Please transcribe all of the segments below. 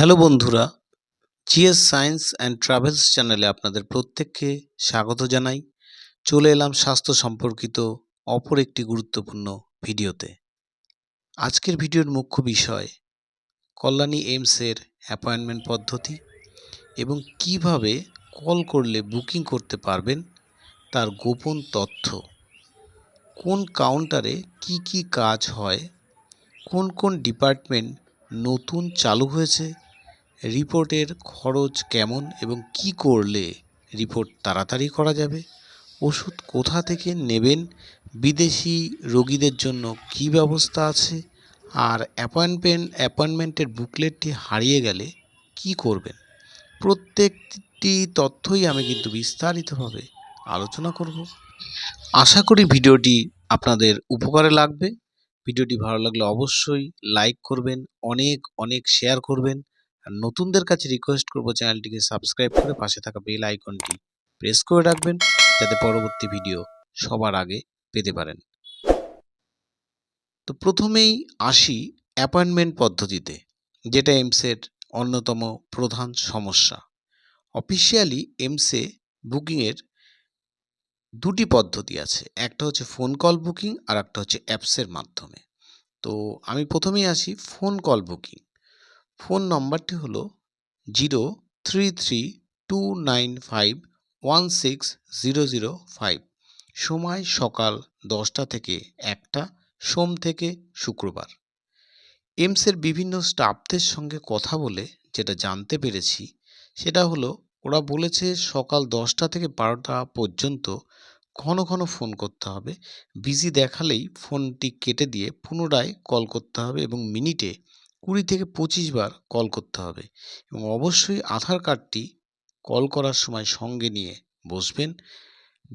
Hello বন্ধুরা, GS science and travels চ্যানেলে আপনাদের প্রত্যেককে স্বাগত জানাই। চলে এলাম স্বাস্থ্য সম্পর্কিত অপর একটি গুরুত্বপূর্ণ ভিডিওতে। আজকের ভিডিওর মুখ্য বিষয়, কল্যাণী এইমসের অ্যাপয়েন্টমেন্ট পদ্ধতি এবং কীভাবে কল করলে বুকিং করতে পারবেন তার গোপন তথ্য। কোন কাউন্টারে কি কি কাজ হয়, কোন কোন ডিপার্টমেন্ট নতুন চালু হয়েছে রিপোর্টের খরচ কেমন এবং কি করলে রিপোর্ট তাড়াতাড়ি করা যাবে? ওষুধ কোথা থেকে নেবেন? বিদেশি রোগীদের জন্য কি ব্যবস্থা আছে? আর অ্যাপয়েন্টমেন্ট, অ্যাপয়েন্টমেন্টের বুকলেটটি হারিয়ে গেলে কি করবেন? প্রত্যেকটি তথ্যই আমি কিন্তু বিস্তারিতভাবে আলোচনা করব। আশা করি ভিডিওটি আপনাদের উপকারে লাগবে। ভিডিওটি ভালো লাগলে অবশ্যই লাইক করবেন, অনেক অনেক শেয়ার করবেন। আর নতুনদের কাছে রিকোয়েস্ট করব চ্যানেলটিকে সাবস্ক্রাইব করে পাশে থাকা বেল আইকনটি প্রেস করে রাখবেন, যাতে পরবর্তী ভিডিও সবার আগে পেতে পারেন। তো প্রথমেই আসি অ্যাপয়েন্টমেন্ট পদ্ধতিতে, যেটা এমসের অন্যতম প্রধান সমস্যা। অফিসিয়ালি এমসে বুকিংয়ের দুটি পদ্ধতি আছে, একটা হচ্ছে ফোন কল বুকিং আর একটা হচ্ছে অ্যাপসের মাধ্যমে। তো আমি প্রথমেই আসি ফোন কল বুকিং ফোন নম্বরটি হল zero three three two nine five one six zero zero five. সময় সকাল দশটা থেকে একটা, সোম থেকে শুক্রবার। এমসের বিভিন্ন স্টাফদের সঙ্গে কথা বলে যেটা জানতে পেরেছি, সেটা হলো ওরা বলেছে সকাল দশটা থেকে বারোটা পর্যন্ত ঘন ঘন ফোন করতে হবে। বিজি দেখালেই ফোনটি কেটে দিয়ে পুনরায় কল করতে হবে এবং মিনিটে কুড়ি থেকে পঁচিশ বার কল করতে হবে এবং অবশ্যই আধার কার্ডটি কল করার সময় সঙ্গে নিয়ে বসবেন।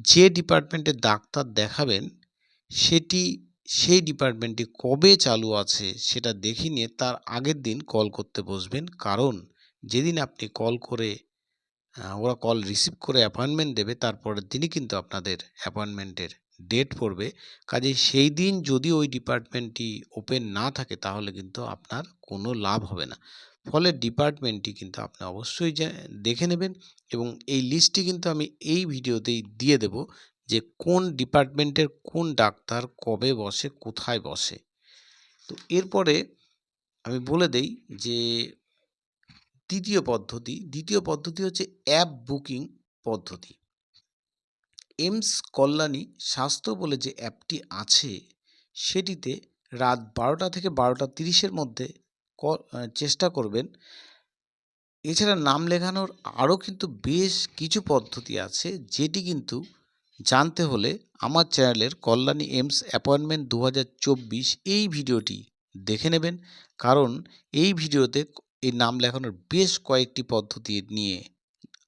যে ডিপার্টমেন্টে ডাক্তার দেখাবেন, সেটি, সেই ডিপার্টমেন্টটি কবে চালু আছে সেটা দেখে নিয়ে তার আগের দিন কল করতে বসবেন। কারণ যেদিন আপনি কল করে ওরা কল রিসিভ করে অ্যাপয়েন্টমেন্ট দেবে, তারপরের দিনই কিন্তু আপনাদের অ্যাপয়েন্টমেন্টের ডেট পড়বে। কাজেই সেই দিন যদি ওই ডিপার্টমেন্টটি ওপেন না থাকে, তাহলে কিন্তু আপনার কোনো লাভ হবে না। ফলে ডিপার্টমেন্টটি কিন্তু আপনি অবশ্যই দেখে নেবেন এবং এই লিস্টটি কিন্তু আমি এই ভিডিওতেই দিয়ে দেব যে, কোন ডিপার্টমেন্টের কোন ডাক্তার কবে বসে, কোথায় বসে। তো এরপরে আমি বলে দেই যে, দ্বিতীয় পদ্ধতি। দ্বিতীয় পদ্ধতি হচ্ছে অ্যাপ বুকিং পদ্ধতি। এমস কল্যাণী স্বাস্থ্য বলে যে অ্যাপটি আছে, সেটিতে রাত বারোটা থেকে বারোটা তিরিশের মধ্যে চেষ্টা করবেন। এছাড়া নাম লেখানোর আরও কিন্তু বেশ কিছু পদ্ধতি আছে, যেটি কিন্তু জানতে হলে আমার চ্যানেলের কল্যাণী এমস অ্যাপয়েন্টমেন্ট দু হাজার চব্বিশ এই ভিডিওটি দেখে নেবেন। কারণ এই ভিডিওতে এই নাম লেখানোর বেশ কয়েকটি পদ্ধতি নিয়ে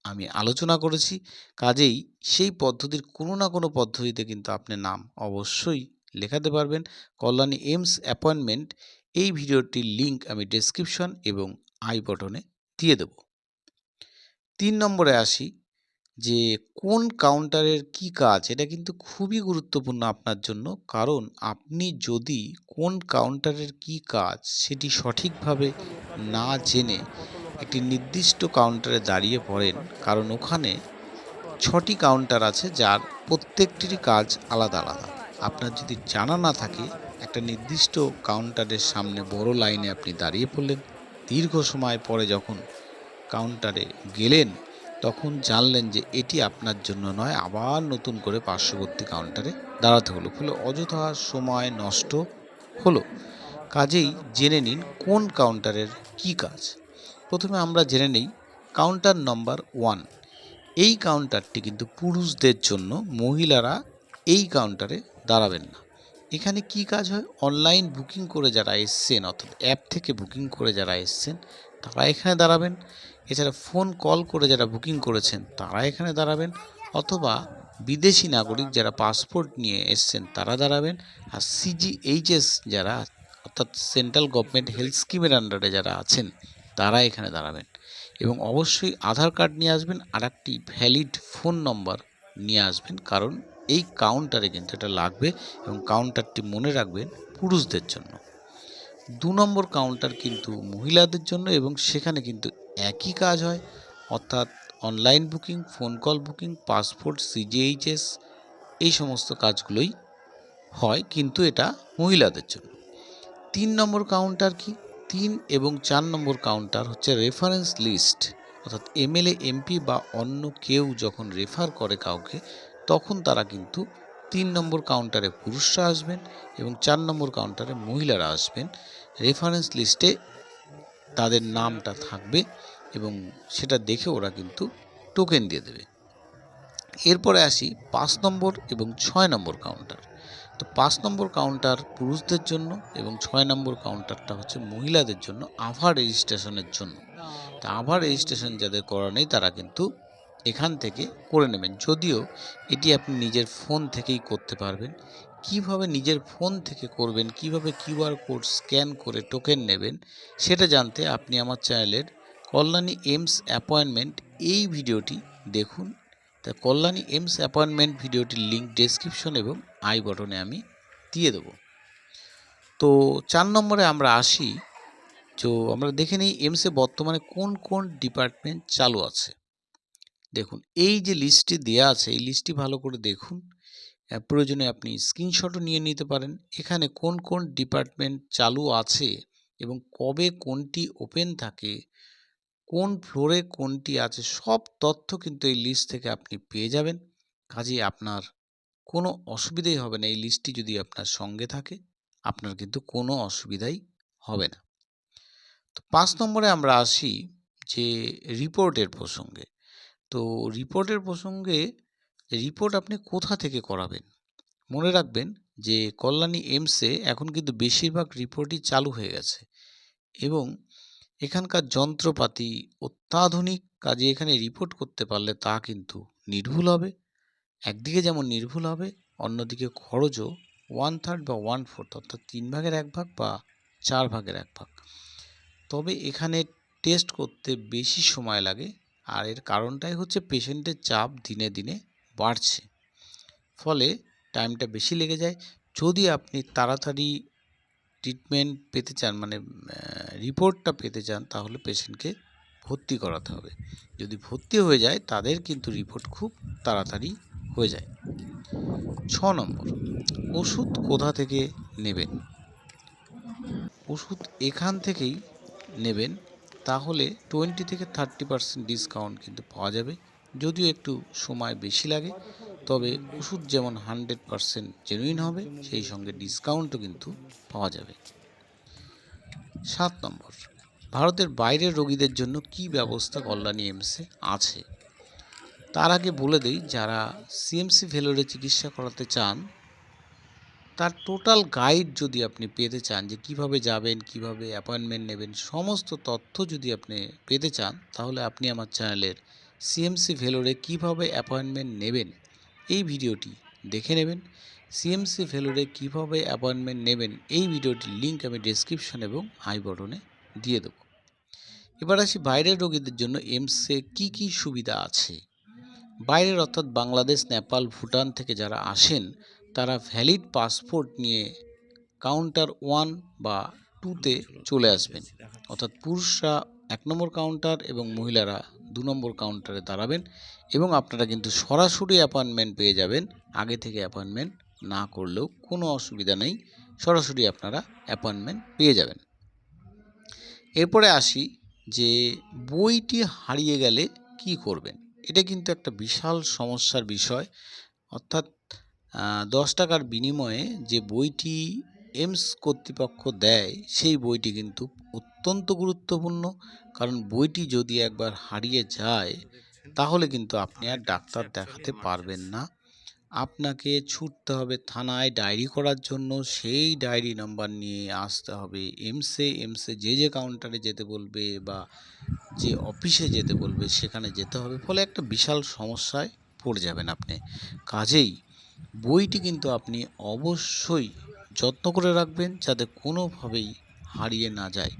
আমি আলোচনা করেছি। কাজেই সেই পদ্ধতির কোনো না কোনো পদ্ধতিতে কিন্তু আপনি নাম অবশ্যই লেখাতে পারবেন। কল্যাণী এমস অ্যাপয়েন্টমেন্ট এই ভিডিওটির লিংক আমি ডেসক্রিপশন এবং আই বটনে দিয়ে দেব। তিন নম্বরে আসি যে কোন কাউন্টারের কি কাজ, এটা কিন্তু খুবই গুরুত্বপূর্ণ আপনার জন্য। কারণ আপনি যদি কোন কাউন্টারের কি কাজ সেটি সঠিকভাবে না জেনে একটি নির্দিষ্ট কাউন্টারে দাঁড়িয়ে পড়েন, কারণ ওখানে ছটি কাউন্টার আছে যার প্রত্যেকটিরই কাজ আলাদা আলাদা। আপনার যদি জানা না থাকে, একটা নির্দিষ্ট কাউন্টারের সামনে বড় লাইনে আপনি দাঁড়িয়ে পড়লেন। দীর্ঘ সময় পরে যখন কাউন্টারে গেলেন, তখন জানলেন যে এটি আপনার জন্য নয়, আবার নতুন করে পার্শ্ববর্তী কাউন্টারে দাঁড়াতে হলো। ফলে অযথা সময় নষ্ট হলো। কাজেই জেনে নিন কোন কাউন্টারের কি কাজ। প্রথমে আমরা জেনে নেই কাউন্টার নম্বর ওয়ান এই কাউন্টারটি কিন্তু পুরুষদের জন্য মহিলারা এই কাউন্টারে দাঁড়াবেন না। এখানে কি কাজ হয়? অনলাইন বুকিং করে যারা এসছেন অর্থাৎ অ্যাপ থেকে বুকিং করে যারা এসছেন, তারা এখানে দাঁড়াবেন। এছাড়া ফোন কল করে যারা বুকিং করেছেন, তারা এখানে দাঁড়াবেন। অথবা বিদেশি নাগরিক যারা পাসপোর্ট নিয়ে এসছেন, তারা দাঁড়াবেন। আর সিজিএইচএস যারা, অর্থাৎ সেন্ট্রাল গভর্নমেন্ট হেলথ স্কিমের আন্ডারে যারা আছেন তারা এখানে দাঁড়াবেন। এবং অবশ্যই আধার কার্ড নিয়ে আসবেন আর একটি ভ্যালিড ফোন নম্বর নিয়ে আসবেন, কারণ এই কাউন্টারে কিন্তু এটা লাগবে এবং কাউন্টারটি মনে রাখবেন পুরুষদের জন্য। দু নম্বর কাউন্টার কিন্তু মহিলাদের জন্য এবং সেখানে কিন্তু একই কাজ হয়, অর্থাৎ online booking, phone call booking, passport CGHS এই সমস্ত কাজগুলোই হয় কিন্তু এটা মহিলাদের জন্য। তিন নম্বর কাউন্টার কি? তিন এবং চার নম্বর কাউন্টার হচ্ছে রেফারেন্স লিস্ট অর্থাৎ এমএলএ এমপি বা অন্য কেউ যখন রেফার করে কাউকে, তখন তারা কিন্তু তিন নম্বর কাউন্টারে পুরুষরা আসবেন এবং চার নম্বর কাউন্টারে মহিলারা আসবেন। রেফারেন্স লিস্টে তাদের নামটা থাকবে এবং সেটা দেখে ওরা কিন্তু টোকেন দিয়ে দেবে। এরপরে আসি পাঁচ নম্বর এবং ছয় নম্বর কাউন্টার তো পাঁচ নম্বর কাউন্টার পুরুষদের জন্য এবং ছয় নম্বর কাউন্টারটা হচ্ছে মহিলাদের জন্য আভা রেজিস্ট্রেশনের জন্য। তা আভা রেজিস্ট্রেশন যাদের করা নেই তারা কিন্তু এখান থেকে করে নেবেন। যদিও এটি আপনি নিজের ফোন থেকেই করতে পারবেন। কীভাবে নিজের ফোন থেকে করবেন কীভাবে কিউআর কোড স্ক্যান করে টোকেন নেবেন সেটা জানতে আপনি আমার চ্যানেলের কল্যাণী এমস অ্যাপয়েন্টমেন্ট এই ভিডিওটি দেখুন। তা কল্যাণী এমস অ্যাপয়েন্টমেন্ট ভিডিওটির লিঙ্ক ডেসক্রিপশন এবং আই বটনে আমি দিয়ে দেবো। তো চার নম্বরে আমরা আসি, তো আমরা দেখে নিই এমসে বর্তমানে কোন কোন ডিপার্টমেন্ট চালু আছে। দেখুন, এই যে লিস্টটি দেওয়া আছে, এই লিস্টটি ভালো করে দেখুন। প্রয়োজনে আপনি স্ক্রিনশটও নিয়ে নিতে পারেন। এখানে কোন কোন ডিপার্টমেন্ট চালু আছে এবং কবে কোনটি ওপেন থাকে, কোন ফ্লোরে কোনটি আছে, সব তথ্য কিন্তু এই লিস্ট থেকে আপনি পেয়ে যাবেন। কাজেই আপনার কোনো অসুবিধাই হবে না। এই লিস্টটি যদি আপনার সঙ্গে থাকে, আপনার কিন্তু কোনো অসুবিধাই হবে না। তো পাঁচ নম্বরে আমরা আসি যে রিপোর্টের প্রসঙ্গে। তো রিপোর্টের প্রসঙ্গে রিপোর্ট আপনি কোথা থেকে করাবেন? মনে রাখবেন যে কল্যাণী এমসে এখন কিন্তু বেশিরভাগ রিপোর্টই চালু হয়ে গেছে এবং এখানকার যন্ত্রপাতি অত্যাধুনিক কাজে এখানে রিপোর্ট করতে পারলে তা কিন্তু নির্ভুল হবে। একদিকে যেমন নির্ভুল হবে, অন্যদিকে খরচও ওয়ান থার্ড বা ওয়ান ফোর্থ অর্থাৎ তিন ভাগের এক ভাগ বা চার ভাগের এক ভাগ। তবে এখানে টেস্ট করতে বেশি সময় লাগে, আর এর কারণটাই হচ্ছে পেশেন্টের চাপ দিনে দিনে বাড়ছে। ফলে টাইমটা বেশি লেগে যায়। যদি আপনি তাড়াতাড়ি ট্রিটমেন্ট পেতে চান মানে রিপোর্টটা পেতে চান, তাহলে পেশেন্টকে ভর্তি করাতে হবে। যদি ভর্তি হয়ে যায়, তাদের কিন্তু রিপোর্ট খুব তাড়াতাড়ি হয়ে যায়। ছ নম্বর, ওষুধ কোথা থেকে নেবেন? ওষুধ এখান থেকেই নেবেন, তাহলে টোয়েন্টি থেকে থার্টি পার্সেন্ট ডিসকাউন্ট কিন্তু পাওয়া যাবে। যদিও একটু সময় বেশি লাগে, তবে ওষুধ যেমন হান্ড্রেড পার্সেন্ট জেনুইন হবে, সেই সঙ্গে ডিসকাউন্টও কিন্তু পাওয়া যাবে। সাত নম্বর, ভারতের বাইরের রোগীদের জন্য কি ব্যবস্থা কল্যাণী এমসে আছে? তার আগে বলে দেই, যারা সিএমসি ভেলোরে চিকিৎসা করাতে চান, তার টোটাল গাইড যদি আপনি পেতে চান যে কীভাবে যাবেন, কীভাবে অ্যাপয়েন্টমেন্ট নেবেন, সমস্ত তথ্য যদি আপনি পেতে চান, তাহলে আপনি আমার চ্যানেলের সিএমসি ভেলোরে কীভাবে অ্যাপয়েন্টমেন্ট নেবেন, এই ভিডিওটি দেখে নেবেন। সিএমসি ভেলোরে কীভাবে অ্যাপয়েন্টমেন্ট নেবেন, এই ভিডিওটির লিঙ্ক আমি ডেসক্রিপশন এবং আই বটনে দিয়ে দেবো। এবার আসি বাইরের রোগীদের জন্য এমসে কি কি সুবিধা আছে? বাইরের অর্থাৎ বাংলাদেশ, নেপাল, ভুটান থেকে যারা আসেন, তারা ভ্যালিড পাসপোর্ট নিয়ে কাউন্টার ওয়ান বা টুতে চলে আসবেন। অর্থাৎ পুরুষরা এক নম্বর কাউন্টার এবং মহিলারা দু নম্বর কাউন্টারে দাঁড়াবেন এবং আপনারা কিন্তু সরাসরি অ্যাপয়েন্টমেন্ট পেয়ে যাবেন। আগে থেকে অ্যাপয়েন্টমেন্ট না করলেও কোনো অসুবিধা নেই, সরাসরি আপনারা অ্যাপয়েন্টমেন্ট পেয়ে যাবেন। এরপরে আসি যে বইটি হারিয়ে গেলে কি করবেন? এটা কিন্তু একটা বিশাল সমস্যার বিষয়। অর্থাৎ দশ টাকার বিনিময়ে যে বইটি এমস কর্তৃপক্ষ দেয়, সেই বইটি কিন্তু অত্যন্ত গুরুত্বপূর্ণ। কারণ বইটি যদি একবার হারিয়ে যায়, তাহলে কিন্তু আপনি আর ডাক্তার দেখাতে পারবেন না। আপনাকে ছুটতে হবে থানায় ডায়েরি করার জন্য। সেই ডায়েরি নাম্বার নিয়ে আসতে হবে। এমসে এমসে যে যে কাউন্টারে যেতে বলবে বা যে অফিসে যেতে বলবে সেখানে যেতে হবে। ফলে একটা বিশাল সমস্যায় পড়ে যাবেন আপনি। কাজেই বইটি কিন্তু আপনি অবশ্যই যত্ন করে রাখবেন যাতে কোনোভাবেই হারিয়ে না যায়।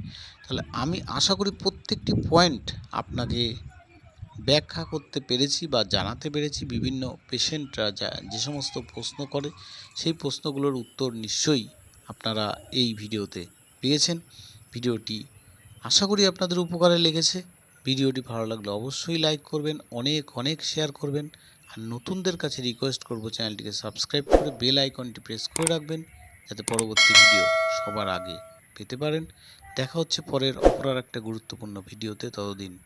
তাহলে আমি আশা করি প্রত্যেকটি পয়েন্ট আপনাকে ব্যাখ্যা করতে পেরেছি বা জানাতে পেরেছি বিভিন্ন পেশেন্টরা যা, যে সমস্ত প্রশ্ন করে, সেই প্রশ্নগুলোর উত্তর নিশ্চয়ই আপনারা এই ভিডিওতে পেয়েছেন। ভিডিওটি আশা করি আপনাদের উপকারে লেগেছে। ভিডিওটি ভালো লাগলে অবশ্যই লাইক করবেন, অনেক অনেক শেয়ার করবেন। আর নতুনদের কাছে রিকোয়েস্ট করব চ্যানেলটিকে সাবস্ক্রাইব করে বেল আইকনটি প্রেস করে রাখবেন, যাতে পরবর্তী ভিডিও সবার আগে পেতে পারেন। দেখা হচ্ছে পরের অপর আর একটা গুরুত্বপূর্ণ ভিডিওতে। ততদিন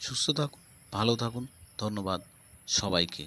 সুস্থ থাকুন। ভালো থাকুন ধন্যবাদ সবাইকে।